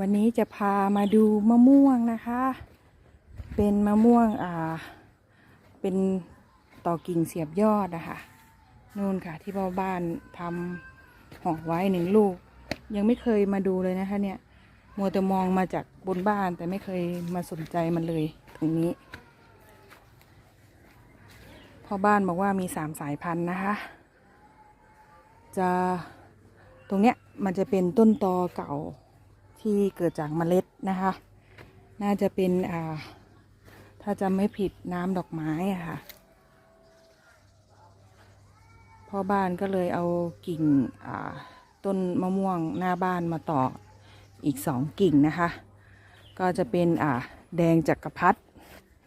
วันนี้จะพามาดูมะม่วงนะคะ เป็นมะม่วงอ่า เป็นต่อกิ่งเสียบยอดนะคะนู่นค่ะ ที่พ่อบ้านทำห่อไว้หนึ่งลูก ยังไม่เคยมาดูเลยนะคะ เนี่ย มัวแต่มองมาจากบนบ้านแต่ไม่เคยมาสนใจมันเลยตรงนี้พ่อบ้านบอกว่ามีสามสายพันธุ์นะคะ จะตรงเนี้ยมันจะเป็นต้นตอเก่า ที่เกิดจากเมล็ดนะคะ น่าจะเป็นอ่าถ้าจำไม่ผิดน้ำดอกไม้ค่ะพ่อบ้านก็เลยเอากิ่งอ่าต้นมะม่วงหน้าบ้านมาต่ออีกสองกิ่งนะคะ ก็จะเป็นอ่าแดงจักรพรรดิ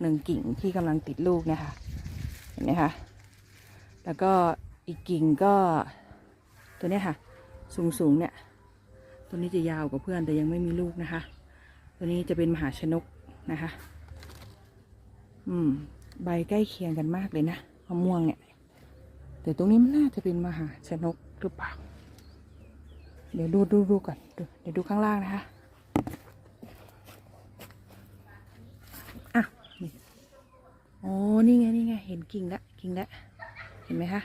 หนึ่งกิ่งที่กำลังติดลูกนะคะเห็นไหมคะแล้วก็อีกกิ่งก็ตัวนี้ค่ะ สูงสูงๆเนี่ย ตัวนี้จะยาวกว่าเพื่อนแต่ยังไม่มีลูกนะคะ ตัวนี้จะเป็นมหาชนกนะคะ อืม ใบใกล้เคียงกันมากเลยนะมะม่วงเนี่ย แต่ตรงนี้มันน่าจะเป็นมหาชนกหรือเปล่า เดี๋ยวดูดูดูก่อนเดี๋ยวดูข้างล่างนะคะอะนี่โอ้นี่ไงนี่ไง เห็นกิ่งละกิ่งละเห็นไหมคะ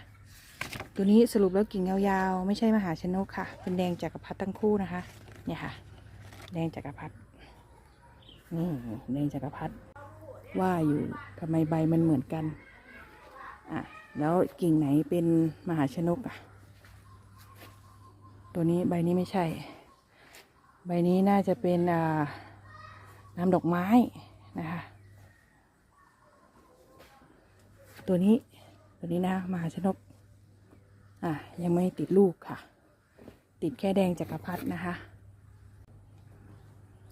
ตัวนี้สรุปแล้วกิ่งยาวๆ ไม่ใช่มหาชนกค่ะ เป็นแดงจักรพรรดิทั้งคู่นะคะ เนี่ยค่ะ แดงจักรพรรดินี่แดงจักรพรรดิว่าอยู่ทำไมใบมันเหมือนกัน อะ แล้วกิ่งไหนเป็นมหาชนกอะ ตัวนี้ใบนี้ไม่ใช่ ใบนี้น่าจะเป็นอ่าน้ำดอกไม้นะคะ ตัวนี้ตัวนี้นะมหาชนก อะยังไม่ติดลูกค่ะ ติดแค่แดงจักรพรรดินะคะ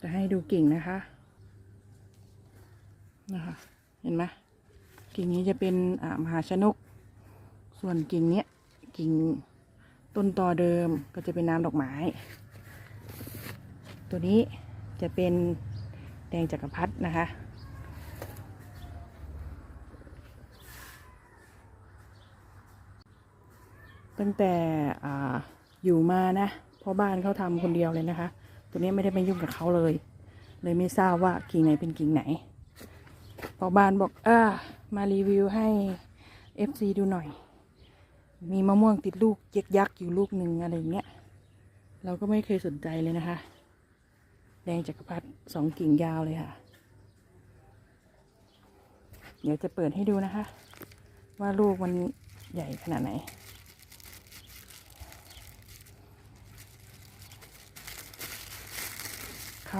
จะให้ดูกิ่งนะคะ นะคะ เห็นไหมกิ่งนี้จะเป็นอ่ามหาชนก ส่วนกิ่งเนี้ยกิ่งต้นตอเดิมก็จะเป็นน้ำดอกไม้ ตัวนี้จะเป็นแดงจักรพรรดินะคะ ตั้งแต่ออยู่มานะพ่อบ้านเขาทำคนเดียวเลยนะคะ ตัวนี้ไม่ได้ไปยุ่งกับเขาเลย เลยไม่ทราบว่ากิ่งไหนเป็นกิ่งไหนพ่อบ้านบอกอ่ามารีวิวให้ FC ดูหน่อย มีมะม่วงติดลูกยักยักษ์อยู่ลูกหนึ่งอะไรอย่างเงี้ย เราก็ไม่เคยสนใจเลยนะคะ แดงจักรพรรดิสองกิ่งยาวเลยค่ะ เดี๋ยวจะเปิดให้ดูนะคะ ว่าลูกมันใหญ่ขนาดไหน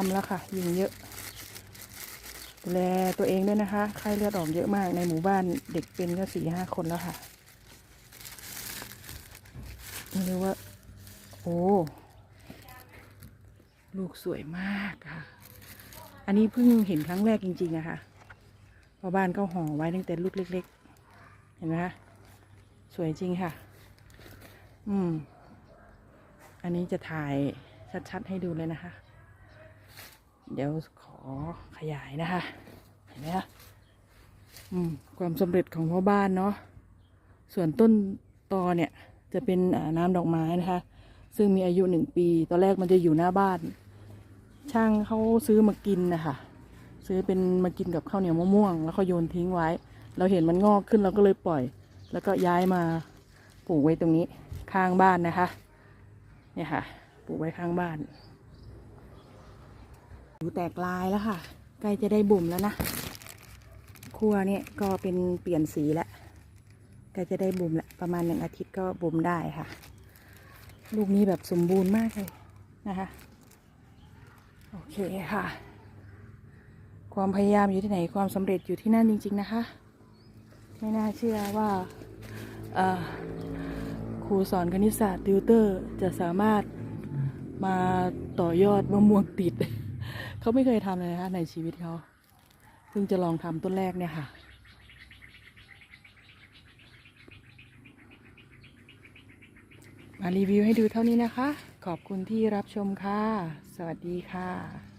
คำแล้วค่ะ ยุงเยอะดูแลตัวเองด้วยนะคะไข้เลือดออกเยอะมากในหมู่บ้านเด็กเป็นก็สี่ห้าคนแล้วค่ะไม่รู้ว่า โอ้ลูกสวยมากค่ะ อันนี้เพิ่งเห็นครั้งแรกจริงๆอะค่ะพอบ้านก็ห่อไว้ตั้งแต่ลูกเล็ก ๆ เห็นไหมคะสวยจริงค่ะ อืม อันนี้จะถ่ายชัด ๆ ให้ดูเลยนะคะ เดี๋ยวขอขยายนะคะ เห็นไหมคะอืมความสำเร็จของพ่อบ้านเนาะ ส่วนต้นตอเนี่ยจะเป็นน้ำดอกไม้นะคะ ซึ่งมีอายุหนึ่งปี ตอนแรกมันจะอยู่หน้าบ้าน ช่างเขาซื้อมากินนะคะ ซื้อเป็นมากินกับข้าวเหนียวมะม่วง แล้วเขาโยนทิ้งไว้ เราเห็นมันงอกขึ้นเราก็เลยปล่อย แล้วก็ย้ายมาปลูกไว้ตรงนี้ข้างบ้านนะคะ เนี่ยค่ะ ปลูกไว้ข้างบ้าน หูแตกลายแล้วค่ะ ใกล้จะได้บุ่มแล้วนะครัวเนี่ยก็เป็นเปลี่ยนสีแล้วใกล้จะได้บุ่มแล้วประมาณหนึ่งอาทิตย์ก็บุ่มได้ค่ะ ลูกนี้แบบสมบูรณ์มากเลยนะคะ โอเคค่ะ ความพยายามอยู่ที่ไหนความสำเร็จอยู่ที่นั่นจริง ๆ นะคะ ไม่น่าเชื่อว่าครูสอนคณิตศาสตร์ติวเตอร์จะสามารถมาต่อยอดมะม่วงติด เขาไม่เคยทำเลยนะคะในชีวิตเขาเพิ่งจะลองทำต้นแรกเนี่ยค่ะ มารีวิวให้ดูเท่านี้นะคะ ขอบคุณที่รับชมค่ะ สวัสดีค่ะ